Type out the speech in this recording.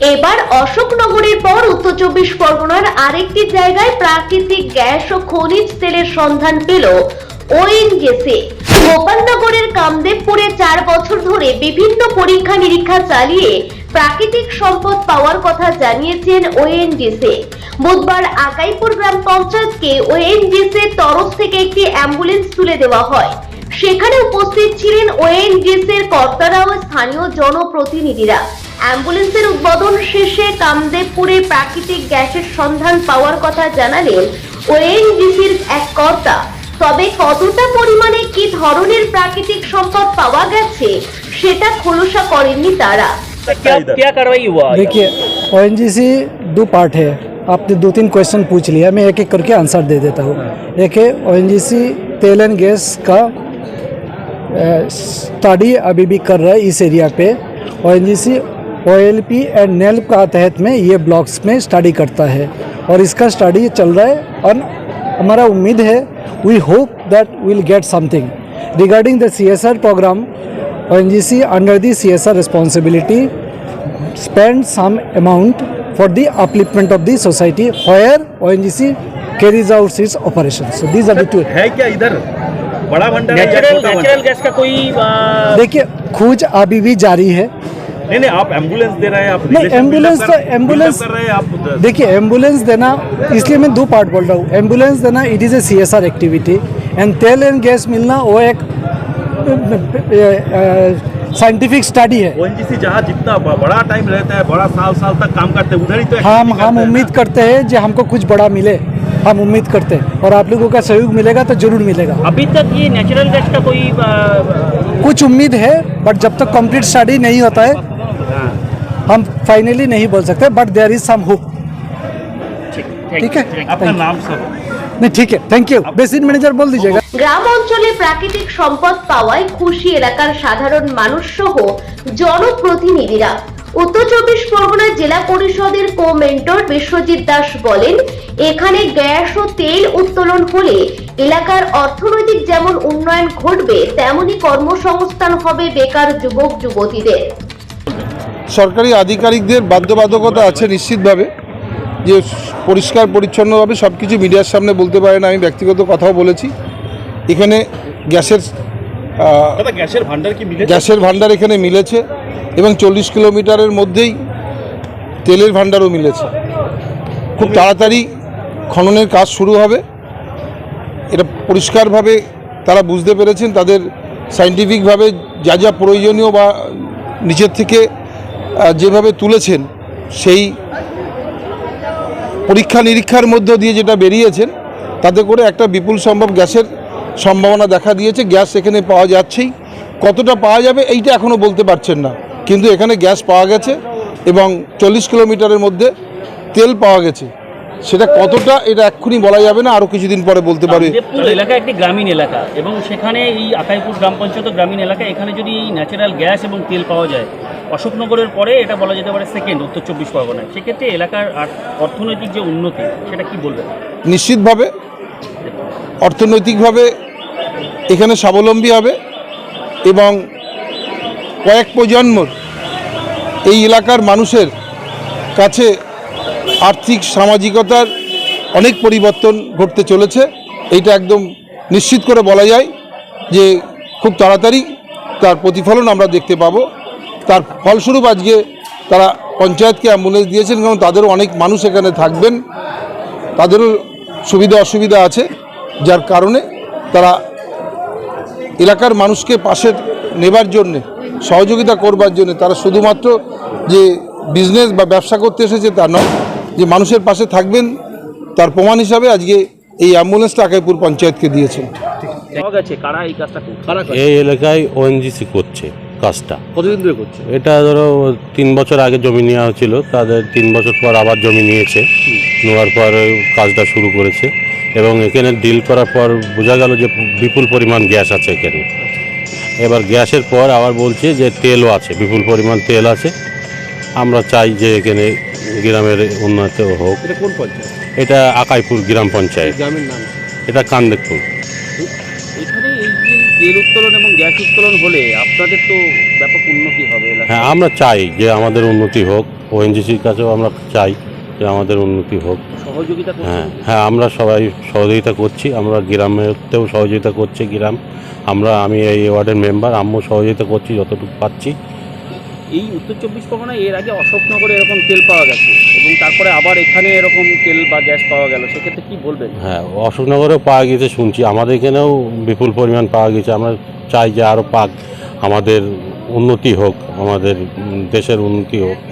এবার অশোকনগরের পর উত্তর চব্বিশ পরগনার আরেকটি জায়গায় প্রাকৃতিক গ্যাস ও খনিজ তেলের সন্ধান পেল ওএনজিসি গোপালনগরের কামদেবপুরে চার বছর ধরে বিভিন্ন পরীক্ষা নিরীক্ষা চালিয়ে প্রাকৃতিক সম্পদ পাওয়ার কথা জানিয়েছেন ওএনজিসি বুধবার আকাইপুর গ্রাম পঞ্চায়েতকে ওএনজিসির তরফ থেকে একটি অ্যাম্বুলেন্স তুলে দেওয়া হয়। সেখানে উপস্থিত ছিলেন ওএনজিসির কর্তারা ও স্থানীয় জনপ্রতিনিধিরা। অ্যাম্বুলেন্সের উদ্বোধন শেষে কামদেবপুরে প্রাকৃতিক গ্যাসের সন্ধান পাওয়ার কথা জানালেন ওএনজিসির এক কর্তা তবে কতটা পরিমাণে কি ধরনের প্রাকৃতিক সম্পদ পাওয়া গেছে সেটা খোলসা করেননি তারা क्या क्या कार्रवाई हुआ देखिए ओ दो पार्ट है आपने दो तीन क्वेश्चन पूछ लिया मैं एक एक करके आंसर दे देता हूँ एक है ओ तेल एंड गैस का स्टडी अभी भी कर रहा है इस एरिया पे ओ एन जी सी एंड नेल का तहत में ये ब्लॉक्स में स्टडी करता है और इसका स्टडी चल रहा है और हमारा उम्मीद है we hope that will get something regarding the C S R programme O N G C under the C S R responsibility spend some amount for the upliftment of the society where ONGC carries out its operations. So these are the two. है क्या इधर? बड़ा भंडार है natural natural gas का कोई देखिए खोज अभी भी जारी है। नहीं नहीं आप एंबुलेंस दे रहे हैं आप नहीं, एंबुलेंस तो- एम्बुलेंस- कर रहे हैं आप देखिए एंबुलेंस देना इसलिए मैं दो पार्ट बोल रहा हूँ। एंबुलेंस देना it is a C S R activity and तेल एंड गैस मिलना वो एक साइंटिफिक स्टडी है। ONGC जहाँ जितना बड़ा टाइम रहता है बड़ा साल साल तक काम करते हैं उधर ही तो हम हम उम्मीद करते हैं जो हमको कुछ बड़ा मिले। हम उम्मीद करते हैं। और आप लोगों का सहयोग मिलेगा तो ज़रूर मिलेगा। अभी तक ये नेचुरल गैस का कोई आ, कुछ उम्मीद है बट जब तक कंप्लीट स्टडी नहीं होता हाँ। हम फाइनली नहीं बोल सकते but there is some hope ठीक ठीक है आपका Thank you. नाम सब नहीं ठीक है थैंक यू बेसिन मैनेजर बोल दीजिएगा গ্রাম অঞ্চলে প্রাকৃতিক সম্পদ পাওয়ায় খুশি এলাকার সাধারণ মানুষ সহ জনপ্রতিনিধিরা উত্তর চব্বিশ পরগনা জেলা পরিষদের কো মেন্টর বিশ্বজিৎ দাস বলেন এখানে গ্যাস ও তেল উত্তোলন হলে এলাকার অর্থনৈতিক যেমন উন্নয়ন ঘটবে তেমনি কর্মসংস্থান হবে বেকার যুবক যুবতীদের সরকারি আধিকারিকদের বাধ্যবাধকতা আছে নিশ্চিতভাবে যে পরিষ্কার পরিচ্ছন্নভাবে সব কিছু মিডিয়ার সামনে বলতে পারে না আমি ব্যক্তিগত কথাও বলেছি। এখানে গ্যাসের গ্যাসের ভান্ডার কি গ্যাসের ভান্ডার এখানে মিলেছে এবং চল্লিশ কিলোমিটারের মধ্যেই তেলের ভান্ডারও মিলেছে। খুব তাড়াতাড়ি খননের কাজ শুরু হবে। এটা পরিষ্কারভাবে তারা বুঝতে পেরেছেন তাদের সাইন্টিফিকভাবে যা যা প্রয়োজনীয় বা নিচের থেকে যেভাবে তুলেছেন, সেই পরীক্ষা নিরীক্ষার মধ্য দিয়ে যেটা বেরিয়েছেন, তাতে করে একটা বিপুল সম্ভব গ্যাসের সম্ভাবনা দেখা দিয়েছে। গ্যাস এখানে পাওয়া যাচ্ছেই। কতটা পাওয়া যাবে এইটা এখনও বলতে পারছেন না। কিন্তু এখানে গ্যাস পাওয়া গেছে এবং চল্লিশ কিলোমিটারের মধ্যে তেল পাওয়া গেছে। সেটা কতটা এটা এক্ষুনি বলা যাবে না আরও কিছুদিন পরে বলতে পারবে এলাকা একটি গ্রামীণ এলাকা এবং সেখানে এই আকাইপুর গ্রাম পঞ্চায়েত গ্রামীণ এলাকা এখানে যদি ন্যাচারাল গ্যাস এবং তেল পাওয়া যায় অশোকনগরের পরে এটা বলা যেতে পারে সেকেন্ড উত্তর চব্বিশ পরগনায়। সেক্ষেত্রে এলাকার অর্থনৈতিক যে উন্নতি সেটা কি বলবেন? নিশ্চিতভাবে অর্থনৈতিকভাবে এখানে স্বাবলম্বী হবে এবং কয়েক প্রজন্মর এই এলাকার মানুষের কাছে আর্থিক, সামাজিকতার অনেক পরিবর্তন ঘটতে চলেছে। এইটা একদম নিশ্চিত করে বলা যায় যে খুব তাড়াতাড়ি তার প্রতিফলন আমরা দেখতে পাবো। তার ফলস্বরূপ আজকে তারা পঞ্চায়েতকে অ্যাম্বুলেন্স দিয়েছেন এবং তাদেরও অনেক মানুষ এখানে থাকবেন। তাদেরও সুবিধা অসুবিধা আছে, যার কারণে তারা এলাকার মানুষকে পাশে নেবার জন্যে, সহযোগিতা করবার জন্য তারা শুধুমাত্র যে বিজনেস বা ব্যবসা করতে এসেছে তা নয় যে মানুষের পাশে থাকবেন তার প্রমাণ হিসাবে আজকে এই অ্যাম্বুলেন্সটা আকাইপুর পঞ্চায়েতকে দিয়েছেন। এই কাজটা করছে? এই এলাকায় ওএনজিসি করছে কাজটা। কতদিন ধরে করছে? এটা ধরো তিন বছর আগে জমি নেওয়া হয়েছিল তাদের তিন বছর পর আবার জমি নিয়েছে। নেওয়ার পর ওই কাজটা শুরু করেছে এবং এখানে ডিল করার পর বোঝা গেল যে বিপুল পরিমাণ গ্যাস আছে এখানে। এবার গ্যাসের পর আবার বলছে যে তেলও আছে বিপুল পরিমাণ তেল আছে। আমরা চাই যে এখানে গ্রামের উন্নতি হোক। এটা কোন পঞ্চায়েত? এটা আকাইপুর গ্রাম পঞ্চায়েত। গ্রামের নাম। এটা কান্দেকপুর এখানে এই যে তেল উত্তোলন এবং গ্যাস উত্তোলন হলে আপনাদের তো ব্যাপক উন্নতি হবে হ্যাঁ আমরা চাই যে আমাদের উন্নতি হোক। ওএনজিসির কাছেও আমরা চাই যে আমাদের উন্নতি হোক। সহযোগিতা হ্যাঁ হ্যাঁ আমরা সবাই সহযোগিতা করছি। আমরা গ্রামেতেও সহযোগিতা করছি গ্রাম। আমরা আমি এই ওয়ার্ডের মেম্বার আমিও সহযোগিতা করছি যতটুকু পাচ্ছি। এই উত্তর চব্বিশ পরগনায় এর আগে অশোকনগরে এরকম তেল পাওয়া গেছে এবং তারপরে আবার এখানে এরকম তেল বা গ্যাস পাওয়া গেল, সেক্ষেত্রে কি বলবেন? হ্যাঁ অশোকনগরেও পাওয়া গেছে শুনছি, আমাদের এখানেও বিপুল পরিমাণ পাওয়া গেছে আমরা চাই যে আরও পাক আমাদের উন্নতি হোক, আমাদের দেশের উন্নতি হোক।